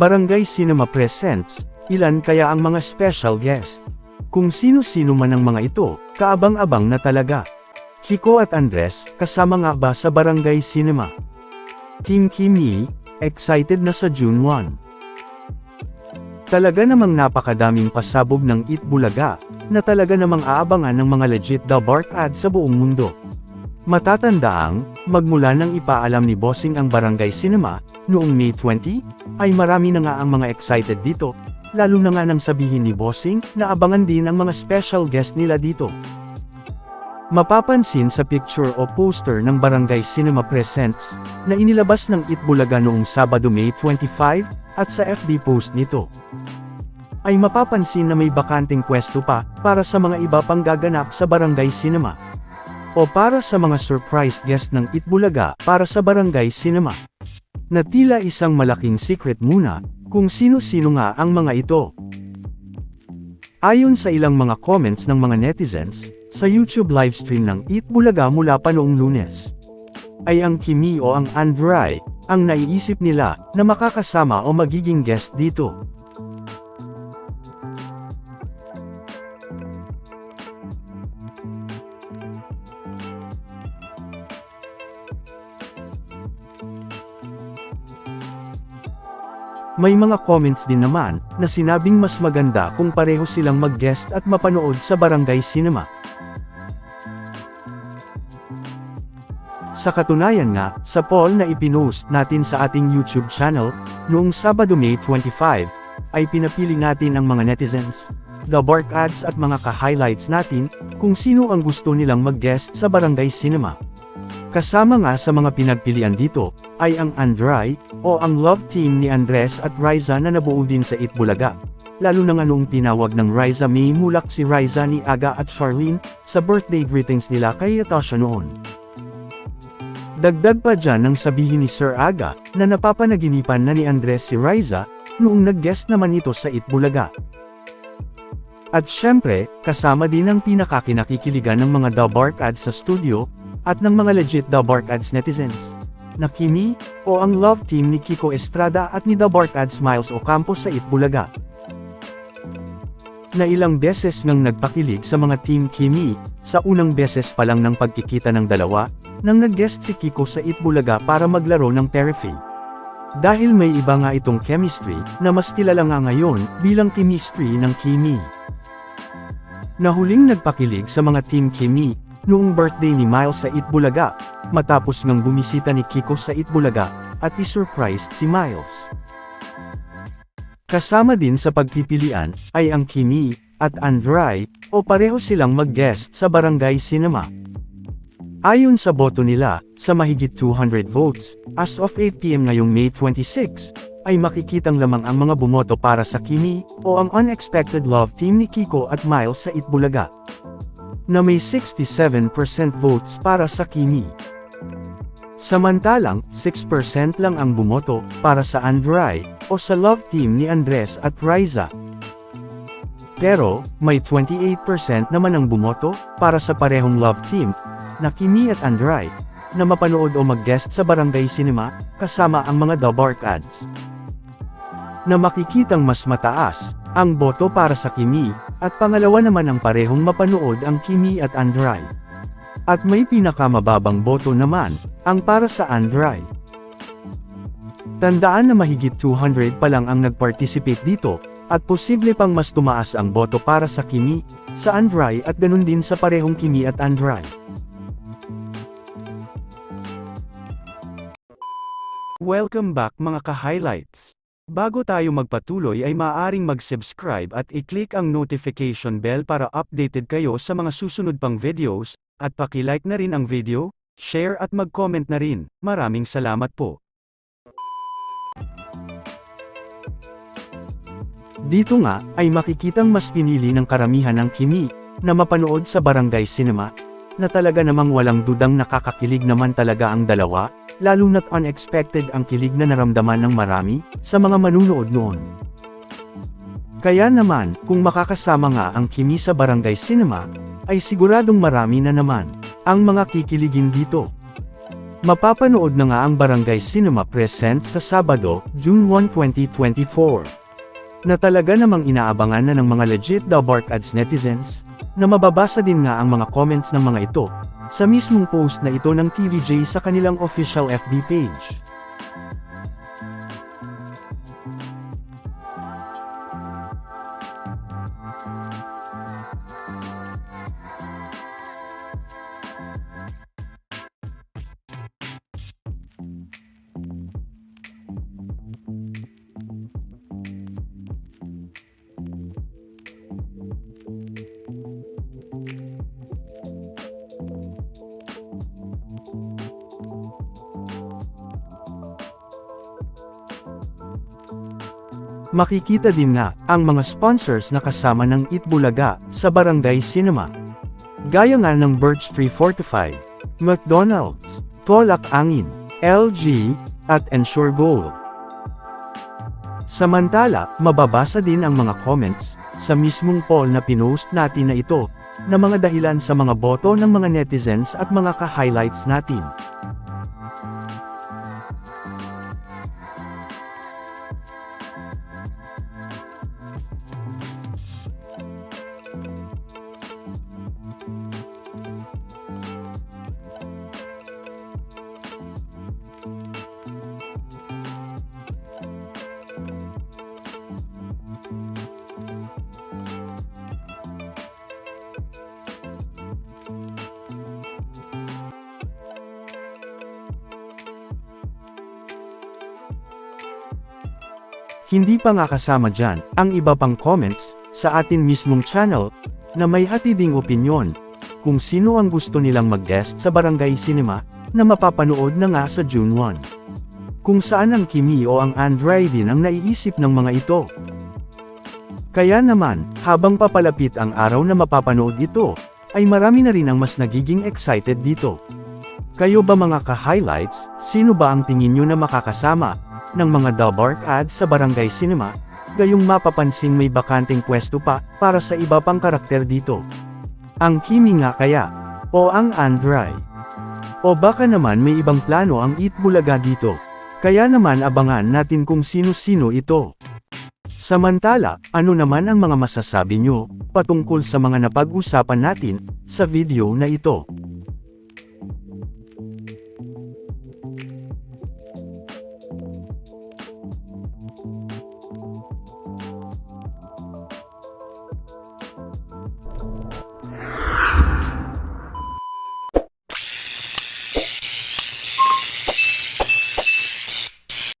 Barangay Cinema Presents, ilan kaya ang mga special guest? Kung sino-sino man ang mga ito, kaabang-abang na talaga. Chico at Andres, kasama nga ba sa Barangay Cinema? Team Kimi, excited na sa June 1. Talaga namang napakadaming pasabog ng Eat Bulaga, na talaga namang aabangan ng mga legit the bark ad sa buong mundo. Matatandaang, magmula nang ipaalam ni Bossing ang Barangay Cinema, noong May 20, ay marami na nga ang mga excited dito, lalo na nga nang sabihin ni Bossing na abangan din ang mga special guest nila dito. Mapapansin sa picture o poster ng Barangay Cinema Presents, na inilabas ng Itbulaga noong Sabado May 25, at sa FB post nito. Ay mapapansin na may bakanting pwesto pa, para sa mga iba pang gaganap sa Barangay Cinema. O para sa mga surprise guest ng Itbulaga, para sa Barangay Cinema. Na tila isang malaking secret muna, kung sino-sino nga ang mga ito. Ayon sa ilang mga comments ng mga netizens, sa YouTube livestream ng Eat Bulaga mula pa noong lunes, ay ang Kimi o ang Andrai, ang naiisip nila, na makakasama o magiging guest dito. May mga comments din naman, na sinabing mas maganda kung pareho silang mag-guest at mapanood sa barangay cinema. Sa katunayan nga, sa poll na ipinost natin sa ating YouTube channel, noong Sabado May 25, ay pinapili natin ang mga netizens, the bark ads at mga ka-highlights natin, kung sino ang gusto nilang mag-guest sa barangay cinema. Kasama nga sa mga pinagpilian dito, ay ang Andrai, o ang love team ni Andres at Riza na nabuo din sa Itbulaga. Lalo na nga noong tinawag ng Riza May mulak si Riza ni Aga at Charlene, sa birthday greetings nila kay Natasha noon. Dagdag pa dyan nang sabihin ni Sir Aga, na napapanaginipan na ni Andres si Riza, noong nag-guest naman ito sa Itbulaga. At syempre, kasama din ang pinakakinakikiligan ng mga The Bark ads sa studio, at ng mga legit The Bark ads netizens. Na Kimi, o ang love team ni Kiko Estrada at ni The Bark ads Miles Ocampo sa Itbulaga. Na ilang beses nang nagpakilig sa mga Team Kimi, sa unang beses pa lang ng pagkikita ng dalawa, nang nag-guest si Kiko sa Itbulaga para maglaro ng Perifee. Dahil may iba nga itong chemistry, na mas kilala nga ngayon, bilang chemistry ng Kimi. Na huling nagpakilig sa mga Team Kimi, noong birthday ni Miles sa Itbulaga, matapos ngang bumisita ni Kiko sa Itbulaga, at isurprised si Miles. Kasama din sa pagpipilian, ay ang Kimi, at Andrai, o pareho silang mag-guest sa Barangay Cinema. Ayon sa boto nila, sa mahigit 200 votes, as of 8pm ngayong May 26, ay makikitang lamang ang mga bumoto para sa Kimi, o ang unexpected love team ni Kiko at Miles sa Itbulaga. Na may 67% votes para sa Kimi. Samantalang, 6% lang ang bumoto para sa Andrai, o sa love team ni Andres at Riza. Pero, may 28% naman ang bumoto para sa parehong love team, na Kimi at Andrai, na mapanood o mag-guest sa Barangay Cinema, kasama ang mga The Bark ads. Na makikitang mas mataas, ang boto para sa Kimi, at pangalawa naman ang parehong mapanood ang Kimi at Andrai. At may pinakamababang boto naman, ang para sa Andrai. Tandaan na mahigit 200 pa lang ang nag-participate dito, at posible pang mas tumaas ang boto para sa Kimi, sa Andrai at ganun din sa parehong Kimi at Andrai. Welcome back mga ka-highlights. Bago tayo magpatuloy ay maaaring mag-subscribe at i-click ang notification bell para updated kayo sa mga susunod pang videos, at paki-like na rin ang video, share at mag-comment na rin. Maraming salamat po. Dito nga, ay makikitang mas pinili ng karamihan ng Kimi, na mapanood sa Barangay Cinema, na talaga namang walang dudang nakakakilig naman talaga ang dalawa, lalo na't unexpected ang kilig na naramdaman ng marami, sa mga manunood noon. Kaya naman, kung makakasama nga ang Kimi sa Barangay Cinema, ay siguradong marami na naman, ang mga kikiligin dito. Mapapanood na nga ang Barangay Cinema Present sa Sabado, June 1, 2024. Na talaga namang inaabangan na ng mga legit The Bark Ads netizens, na mababasa din nga ang mga comments ng mga ito, sa mismong post na ito ng TVJ sa kanilang official FB page. Makikita din nga ang mga sponsors na kasama ng Itbulaga sa Barangay Cinema. Gaya nga ng Birch Tree Fortified, McDonald's, Tolak Angin, LG, at Ensure Gold. Samantala, mababasa din ang mga comments sa mismong poll na pinost natin na ito na mga dahilan sa mga boto ng mga netizens at mga ka-highlights natin. Hindi pa nga kasama dyan, ang iba pang comments, sa atin mismong channel, na may hatiding opinyon, kung sino ang gusto nilang mag-guest sa Barangay Cinema, na mapapanood na nga sa June 1. Kung saan ang Kimi o ang Andrei din ang naiisip ng mga ito. Kaya naman, habang papalapit ang araw na mapapanood ito, ay marami na rin ang mas nagiging excited dito. Kayo ba mga ka-highlights, sino ba ang tingin nyo na makakasama, ng mga Dalbark ads sa Barangay Cinema, gayong mapapansin may bakanting pwesto pa, para sa iba pang karakter dito. Ang Kimi nga kaya, o ang Andrai. O baka naman may ibang plano ang Itbulaga dito. Kaya naman abangan natin kung sino-sino ito. Samantala, ano naman ang mga masasabi nyo, patungkol sa mga napag-usapan natin, sa video na ito.